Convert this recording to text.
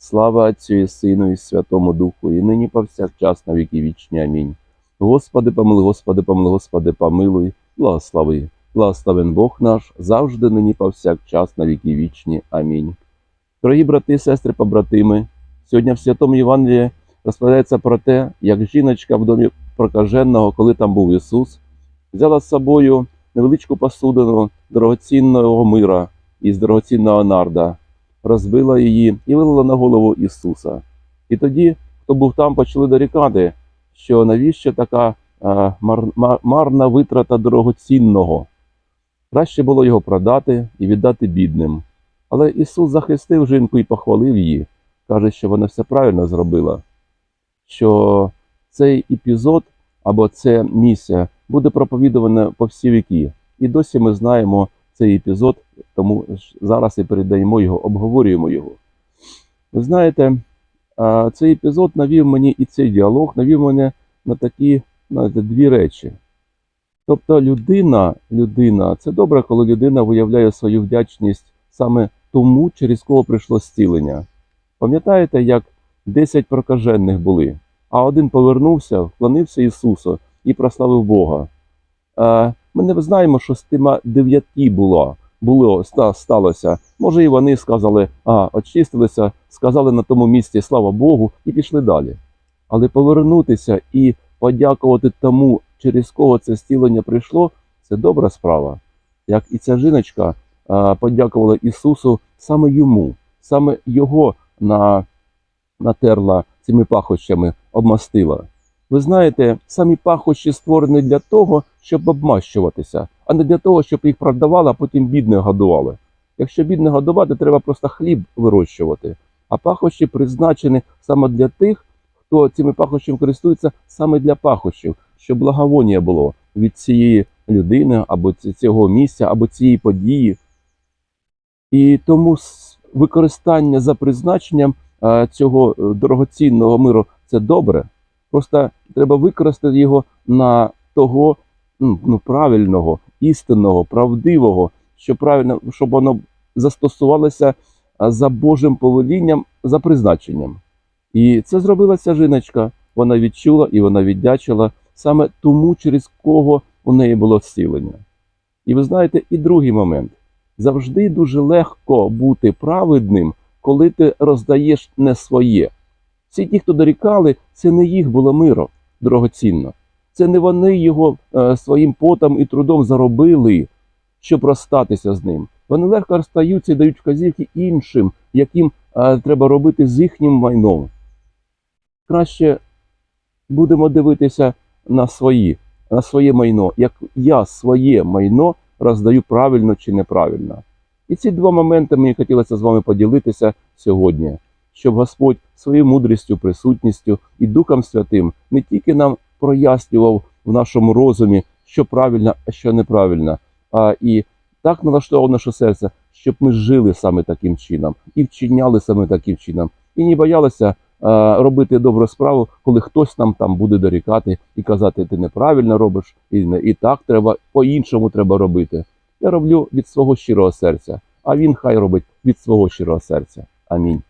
Слава Отцю і Сину і Святому Духу, і нині повсякчас на віки вічні. Амінь. Господи, помилуй, Господи, помилуй, Господи, помилуй, благослови. Благословен Бог наш, завжди нині повсякчас на віки вічні. Амінь. Дорогі брати, сестри, побратими, сьогодні в Святому Євангелії розповідається про те, як жіночка в домі прокаженого, коли там був Ісус, взяла з собою невеличку посудину дорогоцінного мира із дорогоцінного нарда, розбила її і вилила на голову Ісуса. І тоді, хто був там, почали дорікати, що навіщо така а, мар, мар- марна витрата дорогоцінного. Краще було його продати і віддати бідним. Але Ісус захистив жінку і похвалив її, каже, що вона все правильно зробила, що цей епізод або це місце буде проповідуване по всі віки. І досі ми знаємо цей епізод, тому зараз і передаємо його, обговорюємо його. Ви знаєте, цей епізод навів мені і цей діалог навів мене на такі знаєте, дві речі. Тобто людина, людина, це добре, коли людина виявляє свою вдячність саме тому, через кого прийшло зцілення. Пам'ятаєте, як 10 прокажених були, а один повернувся, вклонився Ісусу і прославив Бога. Ми не знаємо, що з тима дев'яті було, було сталося. Може, і вони сказали, а, очистилися, сказали на тому місці слава Богу, і пішли далі. Але повернутися і подякувати тому, через кого це зцілення прийшло, це добра справа. Як і ця жіночка подякувала Ісусу саме йому, саме його на, натерла цими пахощами, обмастила. Ви знаєте, самі пахощі створені для того, щоб обмащуватися, а не для того, щоб їх продавали, а потім бідних годували. Якщо бідних годувати, треба просто хліб вирощувати. А пахощі призначені саме для тих, хто цими пахощами користується саме для пахощів, щоб благовоння було від цієї людини, або цього місця, або цієї події. І тому використання за призначенням е, цього е, дорогоцінного миру це добре. Просто треба використати його на того ну, ну, правильного, істинного, правдивого, що правильно, щоб воно застосувалося за Божим повелінням, за призначенням. І це зробила ця жіночка. Вона відчула і вона віддячила саме тому, через кого у неї було зцілення. І ви знаєте, і другий момент. Завжди дуже легко бути праведним, коли ти роздаєш не своє. Всі ті, хто дорікали, це не їх було миро дорогоцінно. Це не вони його е, своїм потом і трудом заробили, щоб розстатися з ним. Вони легко розстаються і дають вказівки іншим, яким е, треба робити з їхнім майном. Краще будемо дивитися на свої, на своє майно, як я своє майно роздаю правильно чи неправильно. І ці два моменти мені хотілося з вами поділитися сьогодні, щоб Господь своєю мудрістю, присутністю і Духом Святим не тільки нам прояснював в нашому розумі, що правильно, а що неправильно, а і так налаштовував наше серце, щоб ми жили саме таким чином і вчиняли саме таким чином, і не боялися робити добру справу, коли хтось нам там буде дорікати і казати, ти неправильно робиш, і, не, і так треба, по-іншому треба робити. Я роблю від свого щирого серця, а він хай робить від свого щирого серця. Амінь.